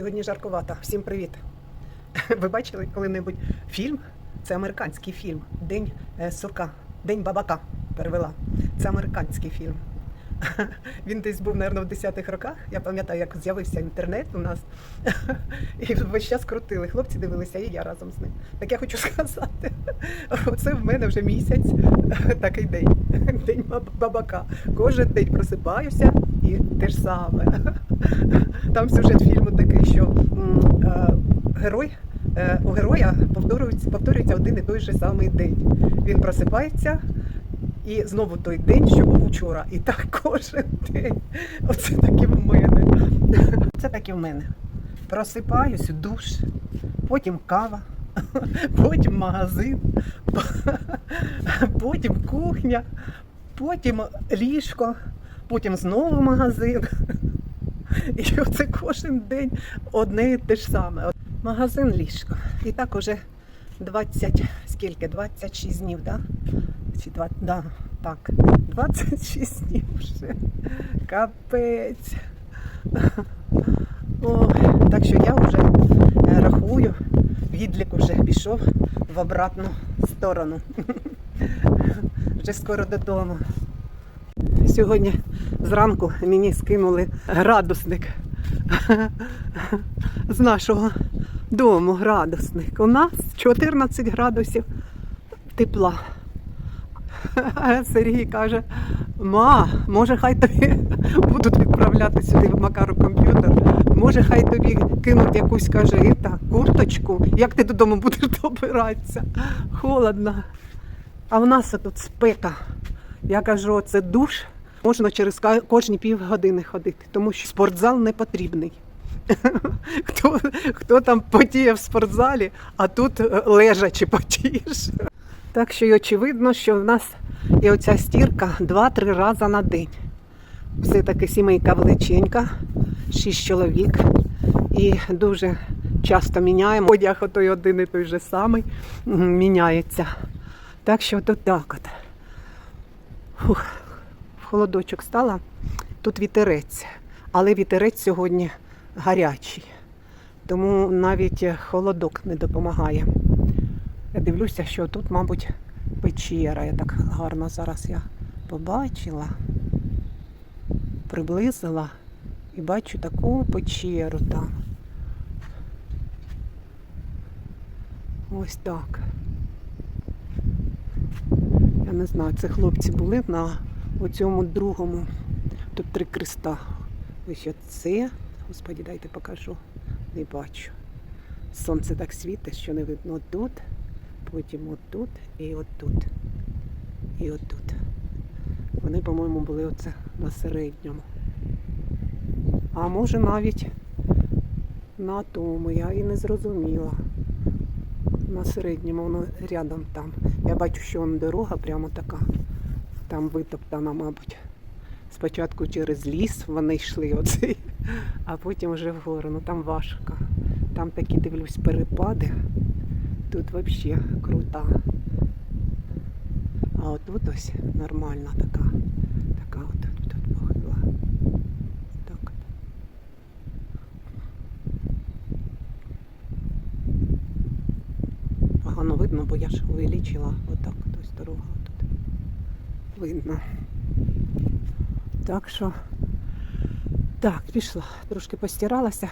Сьогодні жаркувато. Всім привіт. Ви бачили коли-небудь фільм? Це американський фільм. День е, сурка, День бабака перевела. Це американський фільм. Він десь був, мабуть, в 10-х роках. Я пам'ятаю, як з'явився інтернет у нас. І весь час крутили. Хлопці дивилися, і я разом з ним. Так я хочу сказати, оце в мене вже місяць такий день. День бабака. Кожен день просипаюся і те ж саме. Там сюжет фільму такий, що е, герой. е, У героя повторюється, повторюється один і той же самий день. Він просипається, і знову той день, що був вчора. І так кожен день. Оце так і в мене. Це так і в мене. Просипаюсь, душ, потім кава, потім магазин, потім кухня, потім ліжко, потім знову магазин. І оце кожен день одне і те ж саме. Магазин ліжко. І так уже 20, скільки? 26 днів? Да? Чи 20, да, так, 26 днів вже. Капець. О, так що я вже рахую, відлік вже пішов в обратну сторону. Вже скоро додому. Сьогодні зранку мені скинули градусник з нашого дому градусник. У нас 14 градусів тепла. Сергій каже, ма, може хай тобі будуть відправляти сюди в Макару комп'ютер. Може, хай тобі кинуть якусь, каже, «Іта, курточку. Як ти додому будеш добиратися? Холодно. А в нас тут спека. Я кажу, це душ. Можна через кожні півгодини ходити, тому що спортзал не потрібний. Хто, хто там потіє в спортзалі, а тут е, лежачи потієш. Так що й очевидно, що в нас і оця стірка 2-3 рази на день. Все-таки сімейка величенька, 6 чоловік. І дуже часто міняємо. Одяг отой один і той же самий міняється. Так що тут так от. Фух, холодочок стала. Тут вітерець, але вітерець сьогодні гарячий. Тому навіть холодок не допомагає. Я дивлюся, що тут, мабуть, печера. Я так гарно зараз я побачила, приблизила і бачу таку печеру там. Ось так. Я не знаю, це хлопці були на оцьому другому. Тут три креста. Ось оце. Господі, дайте покажу. Не бачу. Сонце так світить, що не видно тут, потім отут і отут. І отут. Вони, по-моєму, були оце на середньому. А може навіть на тому, я і не зрозуміла. На середньому, воно рядом там. Я бачу, що вон дорога прямо така. Там витоптана, мабуть. Спочатку через ліс вони йшли оцей, а потім вже вгору. Ну там важко. Там такі дивлюсь перепади. Тут взагалі крута. А от тут ось нормальна така. Така от тут похила. Так. Погано видно, бо я ж увеличила отак. Ось дорога. Видно. Так що. Так, пішла. Трошки постиралася.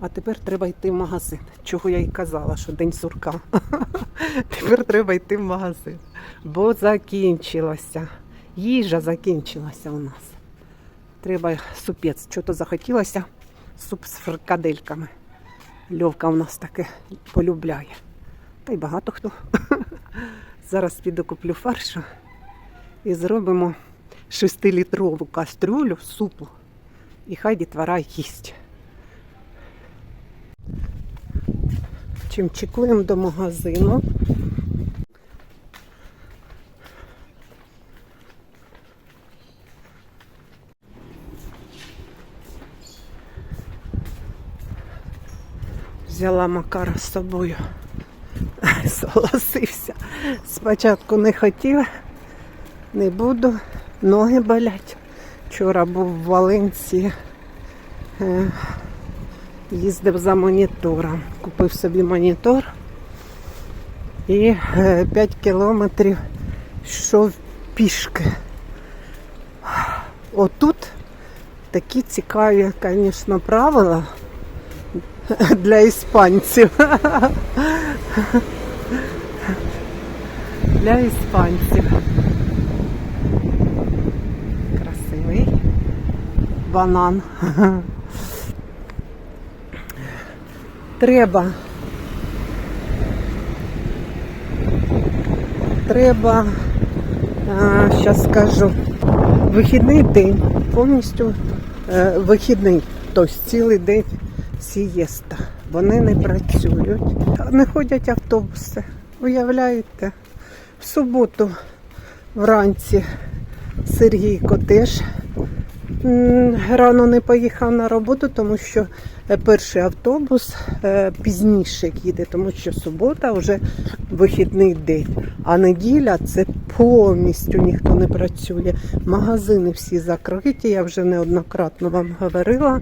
А тепер треба йти в магазин. Чого я й казала, що день сурка. Тепер треба йти в магазин. Бо закінчилося. Їжа закінчилася у нас. Треба супець. Чого-то захотілося суп з фрикадельками. Льовка у нас таке полюбляє. Та й багато хто. Зараз піду куплю фаршу і зробимо 6-літрову кастрюлю супу. І хай дітвора їсть. Чим чекуємо до магазину. Взяла Макара з собою. Согласився. Спочатку не хотів, не буду, ноги болять. Вчора був в Валенції Е, Їздив за монітором. Купив собі монітор і 5 кілометрів йшов пішки. Отут такі цікаві, звісно, правила для іспанців. Для іспанців. Красивий банан. Треба. Треба, зараз скажу, вихідний день, повністю е, вихідний, тобто цілий день сієста. Вони не працюють, не ходять автобуси. Уявляєте? В суботу вранці Сергійко теж рано не поїхав на роботу, тому що е, перший автобус е, пізніше їде, тому що субота вже вихідний день, а неділя це повністю ніхто не працює. Магазини всі закриті, я вже неоднократно вам говорила.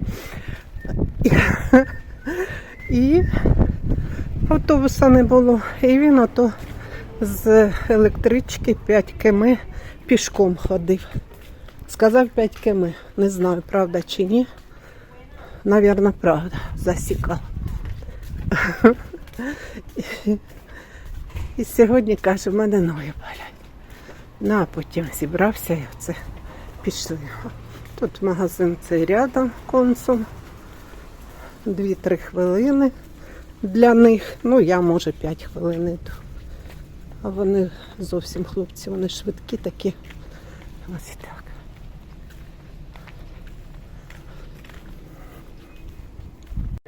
І, автобуса не було. І він ото з електрички 5 км пішком ходив. Сказав 5 км. Не знаю, правда чи ні. Навірно, правда. Засікала. І сьогодні каже, в мене ноги болять. Ну, а потім зібрався і оце пішли. Тут магазин цей рядом консум. Дві-три хвилини для них. Ну, я може 5 хвилин йду. А вони зовсім хлопці, вони швидкі такі. Ось так.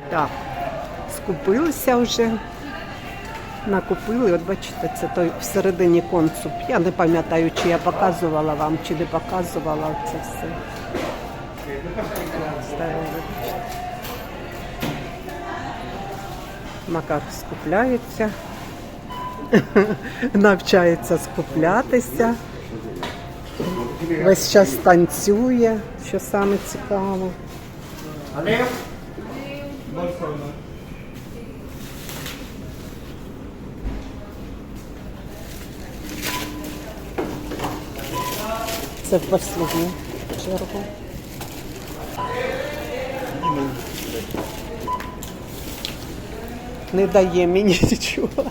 Так, скупилися вже. Накупили, от бачите, це той всередині концуп. Я не пам'ятаю, чи я показувала вам, чи не показувала це все. Макар скупляється, навчається скуплятися. Весь час танцює, що саме цікаво. Це в останню чергу. Не дає мені нічого.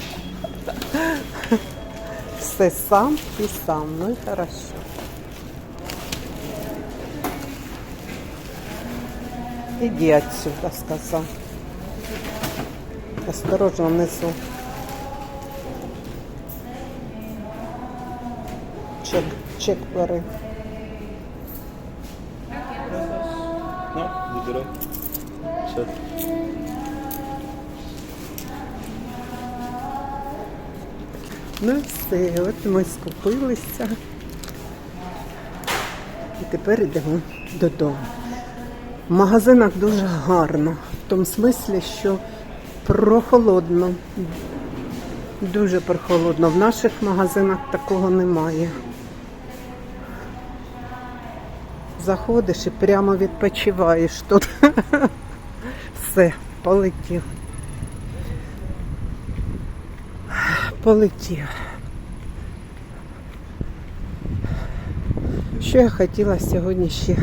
Все сам і сам. Ну і хорошо. Иди отсюда, сказал. Осторожно внизу. Чек, чек бери. No, выбирай. Сейчас. Ну все, от ми скупилися. І тепер йдемо додому. В магазинах дуже гарно, в тому смислі, що прохолодно. Дуже прохолодно. В наших магазинах такого немає. Заходиш і прямо відпочиваєш тут. Все, полетів. Полетів. Що я хотіла сьогодні ще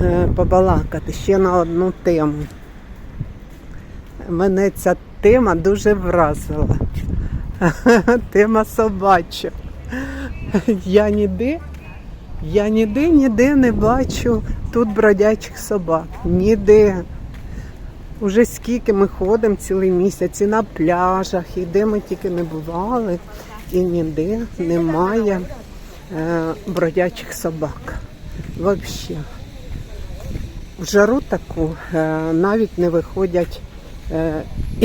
е, побалакати ще на одну тему. Мене ця тема дуже вразила. Тема собачок. Я ніде, я ніде, ніде не бачу тут бродячих собак. Ніде. Уже скільки ми ходимо цілий місяць і на пляжах, і де ми тільки не бували, і ніде немає е, бродячих собак. Взагалі. В жару таку е, навіть не виходять е,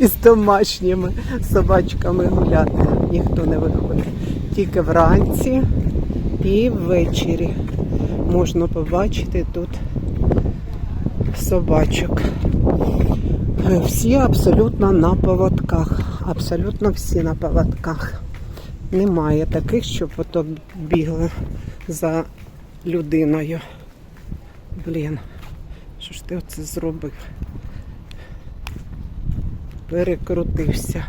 із домашніми собачками гуляти. Ніхто не виходить. Тільки вранці і ввечері можна побачити тут собачок. Всі абсолютно на поводках. Абсолютно всі на поводках. Немає таких, щоб ото бігли за людиною. Блін. Що ж ти оце зробив? Перекрутився.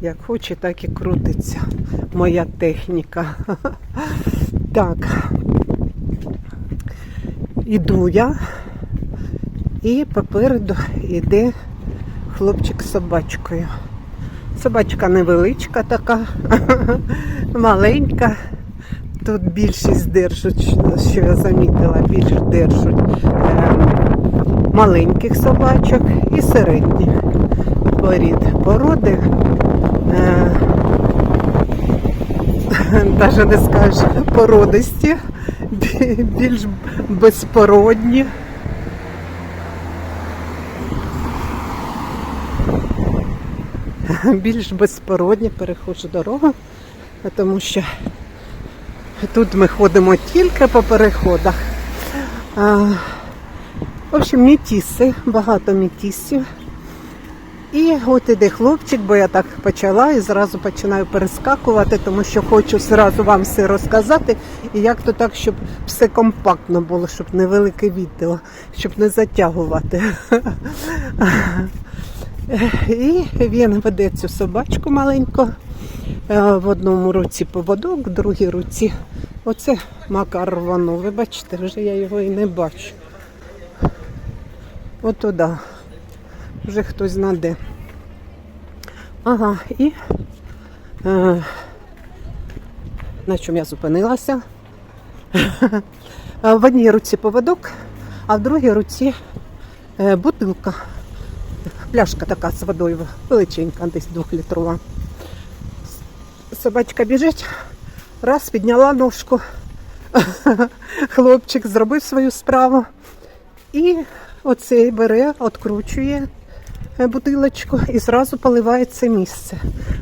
Як хоче, так і крутиться моя техніка. Так. Іду я, і попереду йде хлопчик з собачкою. Собачка невеличка така, маленька. Тут більшість держать, що я замітила, більш держать ем, маленьких собачок і середніх порід. Породи. Е, не скажеш породисті, більш безпородні. Більш безпородні перехожу дорогу, тому що тут ми ходимо тільки по переходах. А, в общем, мітіси, багато мітісів. І от іде хлопчик, бо я так почала і зразу починаю перескакувати, тому що хочу зразу вам все розказати. І як то так, щоб все компактно було, щоб невелике відео, щоб не затягувати. І він веде цю собачку маленьку. Е, В одному руці поводок, в другій руці. Оце Макар рванув. Ви бачите, вже я його і не бачу. От туди. Вже хтось знаде. Ага, і е, на чому я зупинилася? В одній руці поводок, а в другій руці е, бутилка. Пляшка така з водою величенька, десь двохлітрова. Собачка біжить, раз підняла ножку. Хлопчик зробив свою справу. І оцей бере, откручує бутилочку і зразу поливає це місце.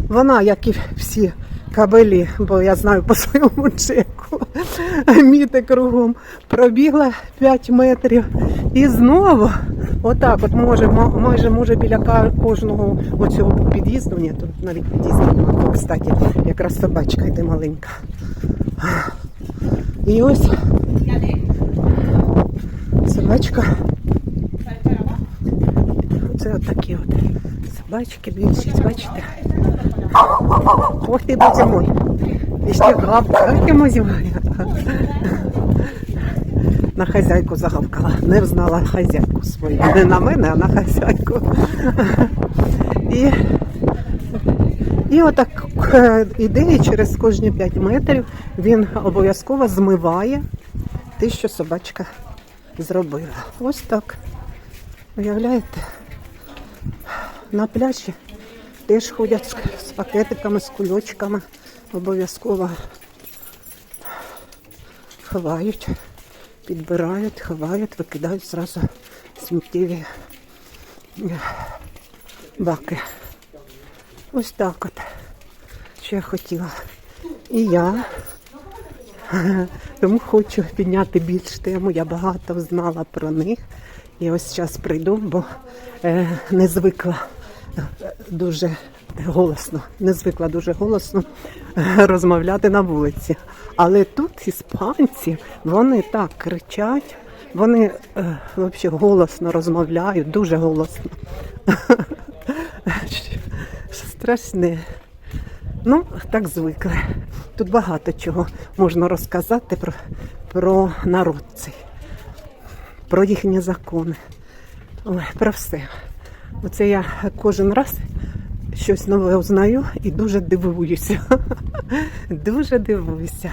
Вона, як і всі кабелі, бо я знаю по своєму чеку, міти кругом, пробігла 5 метрів і знову, отак, от може, мо- майже може біля кожного оцього під'їзду, ні, тут навіть під'їзду немає, кстати, якраз собачка йде маленька. І ось собачка. Це от такі от собачки, більшість, бачите? Ох ти, боже мой. І ще гавкаємо зімою. На хазяйку загавкала. Не взнала хазяйку свою. Не на мене, а на хазяйку. І, і отак е, іде і через кожні 5 метрів він обов'язково змиває те, що собачка зробила. Ось так. Уявляєте? На пляжі теж ходять з- пакетиками, з кульочками. Обов'язково ховають, підбирають, ховають, викидають зразу сміттєві е, баки. Ось так от. Що я хотіла. І я тому хочу підняти більш тему. Я багато знала про них. І ось зараз прийду, бо е, не звикла е, дуже голосно, не звикла дуже голосно розмовляти на вулиці. Але тут іспанці, вони так кричать, вони е, взагалі голосно розмовляють, дуже голосно. Страшне. Ну, так звикли. Тут багато чого можна розказати про, про народ про їхні закони. Ой, про все. Оце я кожен раз щось нове узнаю і дуже дивуюся. Дуже дивуюся.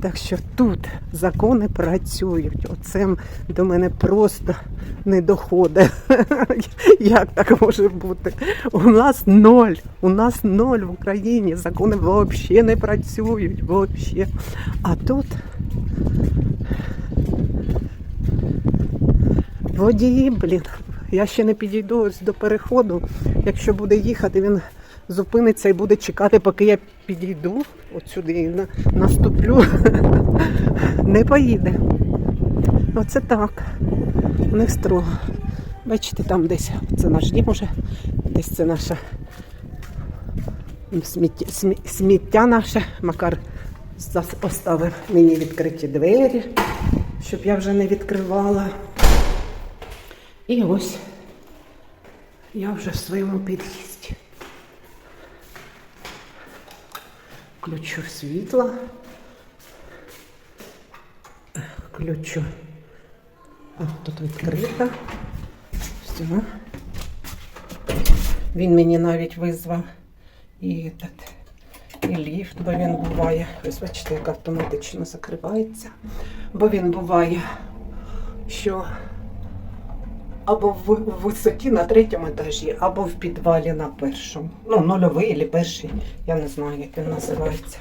Так що тут закони працюють. Оце до мене просто не доходить. Як так може бути? У нас ноль. У нас ноль в Україні. Закони взагалі не працюють. Вообще. А тут водії, блін. Я ще не підійду до переходу. Якщо буде їхати, він зупиниться і буде чекати, поки я підійду от сюди і на- наступлю. Не поїде. Оце так. У них строго. Бачите, там десь це наш дім уже, десь це наша сміття, сміття наше. Макар зас- оставив мені відкриті двері, щоб я вже не відкривала. І ось я вже в своєму під'їзді. Включу світло. Включу. А, тут відкрито. Все. Він мені навіть визвав і, і ліфт, бо він буває. Ось бачите, як автоматично закривається. Бо він буває, що або в висоті на третьому етажі, або в підвалі на першому. Ну, нульовий або перший, я не знаю, як він називається.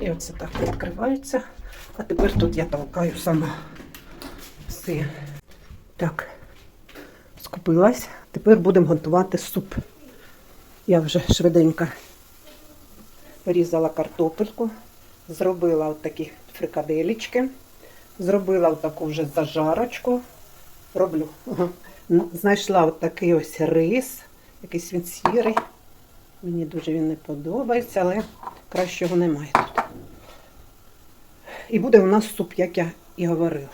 І оце так відкривається. А тепер тут я толкаю сама. Все. Так, скупилась. Тепер будемо готувати суп. Я вже швиденько порізала картопельку, зробила отакі фрикаделічки, зробила отаку вже зажарочку. Роблю. Знайшла отакий ось рис, якийсь він сірий. Мені дуже він не подобається, але кращого немає тут. І буде у нас суп, як я і говорила.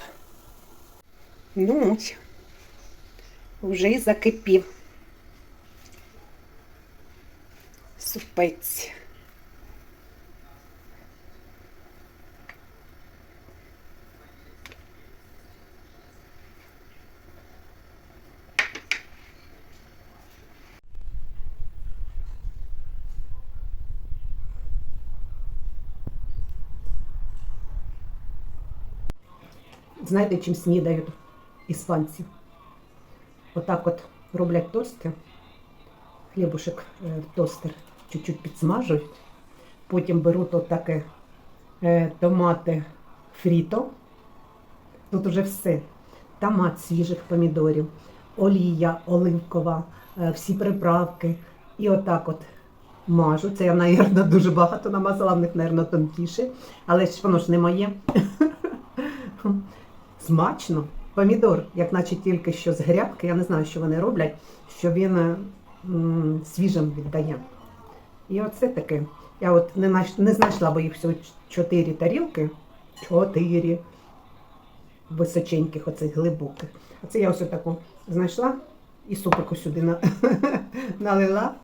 Ну ось, вже і закипів. Супець. Знаєте, чим снідають іспанці? Отак от роблять тости, хлібушек е, в тостер чуть-чуть підсмажують, потім беруть отаке е, томати фріто. Тут уже все. Томат свіжих помідорів, олія оливкова, е, всі приправки. І отак от мажу. Це я, мабуть, дуже багато намазала, в них, мабуть, тонкіше, але ж воно ж не моє. Смачно. Помідор, як наче тільки що з грядки, я не знаю, що вони роблять, що він е, м, свіжим віддає. І оце таке. Я от не, наш- не знайшла, бо їх всього чотири тарілки. Чотири височеньких, оцих глибоких. А це я ось таку знайшла і супику сюди на... налила.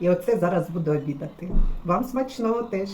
І оце зараз буду обідати. Вам смачного теж.